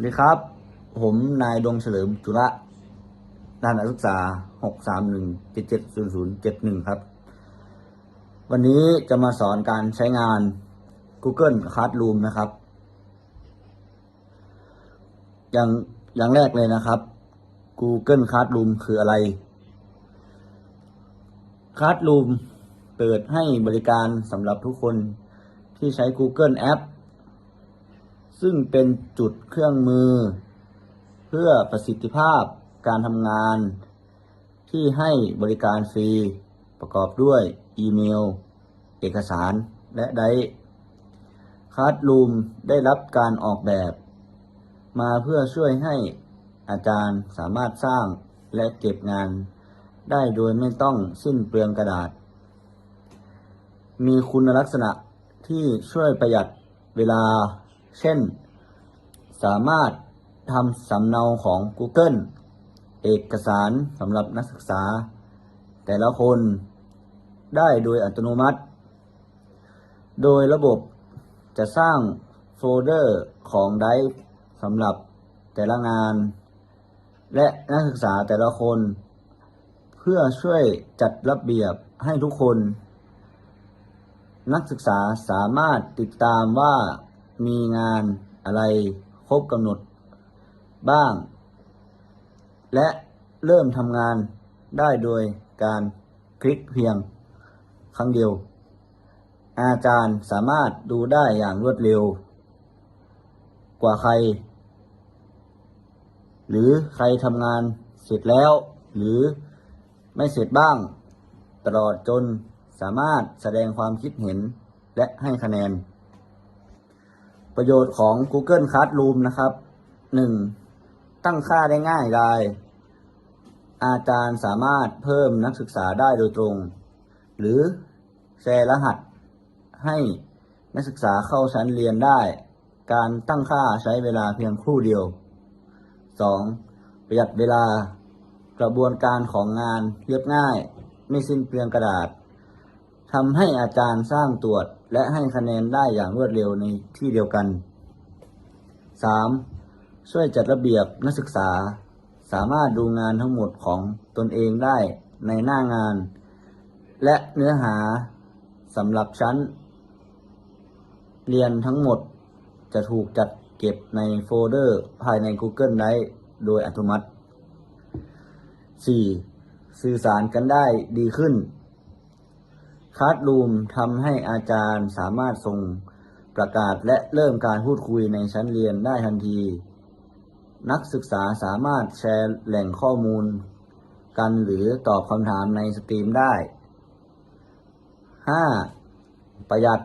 สวัสดีครับ ผมนายดวงเฉลิมจุระด้านนักศึกษา 631 7700 71 ครับ วันนี้จะมาสอนการใช้งาน Google Classroom นะครับ อย่างอย่างแรกเลยนะครับ Google Classroom คืออะไร Classroom เปิดให้บริการสำหรับทุกคนที่ใช้ Google App ซึ่งเป็นจุดเครื่องมือ เพื่อประสิทธิภาพการทำงาน ที่ให้บริการฟรี ประกอบด้วยอีเมล เอกสารและไดคาร์ดรูมได้รับการออกแบบ มาเพื่อช่วยให้อาจารย์สามารถสร้างและเก็บงาน ได้โดยไม่ต้องสิ้นเปลืองกระดาษ มีคุณลักษณะที่ช่วยประหยัดเวลา เช่น สามารถทำสำเนาของ Google เอกสารสำหรับนักศึกษา แต่ละคนได้โดยอัตโนมัติ โดยระบบจะสร้างโฟลเดอร์ของไดฟ์สำหรับแต่ละงาน และนักศึกษาแต่ละคน เพื่อช่วยจัดระเบียบให้ทุกคน นักศึกษาสามารถติดตามว่า มีงานอะไรครบกำหนดบ้าง และเริ่มทำงานได้โดยการคลิกเพียงครั้งเดียว อาจารย์สามารถดูได้อย่างรวดเร็ว กว่าใคร หรือใครทำงานเสร็จแล้ว หรือไม่เสร็จบ้าง ตลอดจนสามารถแสดงความคิดเห็นและให้คะแนน ประโยชน์ของ Google Classroom นะครับ 1. ตั้งค่าได้ง่ายดายอาจารย์สามารถเพิ่มนักศึกษาได้โดยตรง หรือแชร์รหัส ให้นักศึกษาเข้าชั้นเรียนได้ การตั้งค่าใช้เวลาเพียงครู่เดียว 2. ประหยัดเวลากระบวนการของงานเรียบง่าย ไม่สิ้นเปลืองกระดาษทำให้อาจารย์สร้างตรวจ และให้คะแนนได้อย่างรวดเร็วในที่เดียวกัน 3. ช่วยจัดระเบียบนักศึกษา สามารถดูงานทั้งหมดของตนเองได้ในหน้างาน และเนื้อหาสำหรับชั้น เรียนทั้งหมดจะถูกจัดเก็บในโฟลเดอร์ภายใน Google Drive โดยอัตโนมัติ 4. สื่อสารกันได้ดีขึ้น ค a า t รูมทำให้อาจารย์สามารถส่งประกาศและเริ่มการพูดคุยในชั้นเรียนได้ทันที นักศึกษาสามารถแชร์แหล่งข้อมูล กันหรือตอบคำถามในสตรีมได้ 5. ประหยัด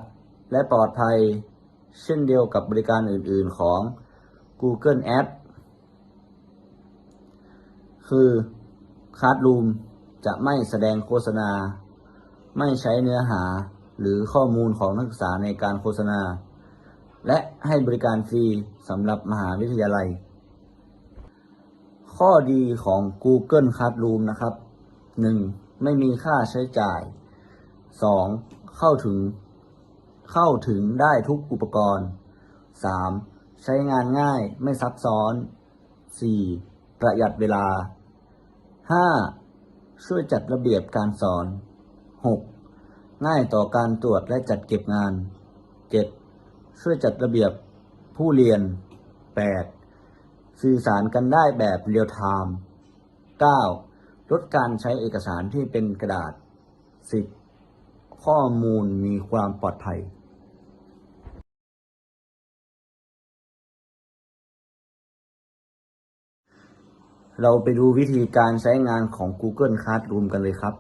และปลอดภัย เช่นเดียวกับบริการอื่น ๆ ของ Google App คือ Classroom จะไม่แสดงโฆษณา ไม่ใช้เนื้อหาหรือข้อมูลของนักศึกษาในการโฆษณา และให้บริการฟรีสำหรับมหาวิทยาลัย ข้อดีของ Google Classroom นะครับ 1. ไม่มีค่าใช้จ่าย 2. เข้าถึง เข้าถึงได้ทุกอุปกรณ์ 3. ใช้งานง่ายไม่ซับซ้อน 4. ประหยัดเวลา 5. ช่วยจัดระเบียบการสอน 6. ง่ายต่อการตรวจและจัดเก็บงาน 7. ช่วยจัดระเบียบผู้เรียน 8. สื่อสารกันได้แบบเรียลไทม์ 9. ลดการใช้เอกสารที่เป็นกระดาษ 10. ข้อมูลมีความปลอดภัยเราไปดูวิธีการใช้งานของ Google Classroom กันเลยครับ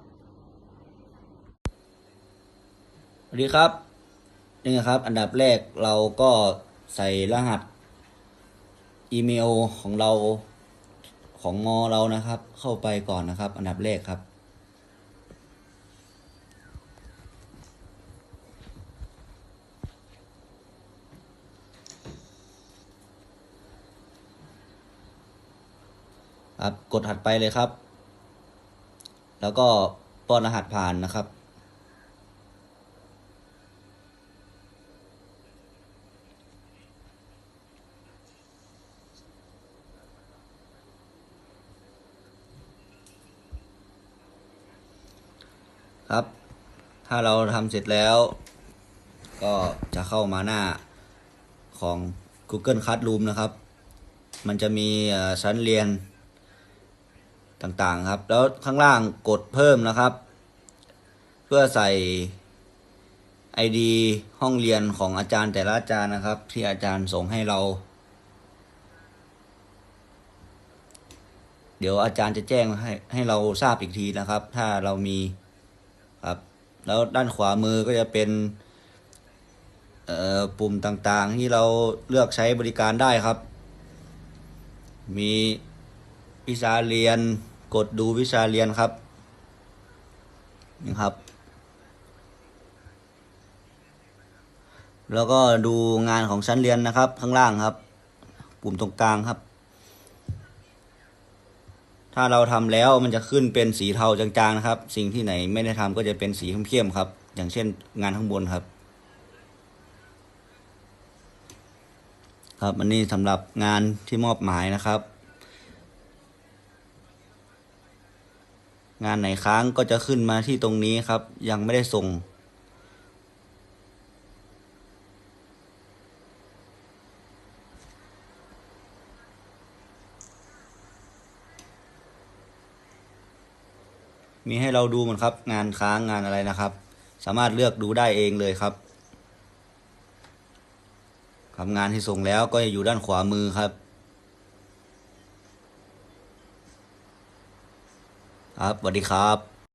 ส วัสดีครับ นี่นะครับ อันดับแรกเราก็ใส่รหัส อีเมลของเราของมอเรานะครับ เข้าไปก่อนนะครับ อันดับแรกครับ ครับกดถัดไปเลยครับ แล้วก็ป้อนรหัสผ่านนะครับ ครับ ถ้าเราทำเสร็จแล้ว ก็จะเข้ามาหน้าของ Google Classroom นะครับ มันจะมีชั้นเรียนต่างๆครับ แล้วข้างล่างกดเพิ่มนะครับ เพื่อใส่ ID ห้องเรียนของอาจารย์แต่ละอาจารย์นะครับ ที่อาจารย์ส่งให้เรา เดี๋ยวอาจารย์จะแจ้งให้ให้เราทราบอีกทีนะครับ ถ้าเรามี ครับแล้วด้านขวามือก็จะเป็นปุ่มต่างๆ ที่เราเลือกใช้บริการได้ครับ มีวิชาเรียนกดดูวิชาเรียนครับนี่ครับ แล้วก็ดูงานของชั้นเรียนนะครับ ข้างล่างครับ ปุ่มตรงกลางครับ ถ้าเราทำแล้วมันจะขึ้นเป็นสีเทาจางๆนะครับ สิ่งที่ไหนไม่ได้ทำก็จะเป็นสีเข้มๆครับ อย่างเช่นงานข้างบนครับ ครับอันนี้สำหรับงานที่มอบหมายนะครับ งานไหนค้างก็จะขึ้นมาที่ตรงนี้ครับ ยังไม่ได้ส่ง มีให้เราดูหมดครับ งานค้างงานอะไรนะครับ สามารถเลือกดูได้เองเลยครับครับงานที่ส่งแล้วก็จะอยู่ด้านขวามือครับครับสวัสดีครับ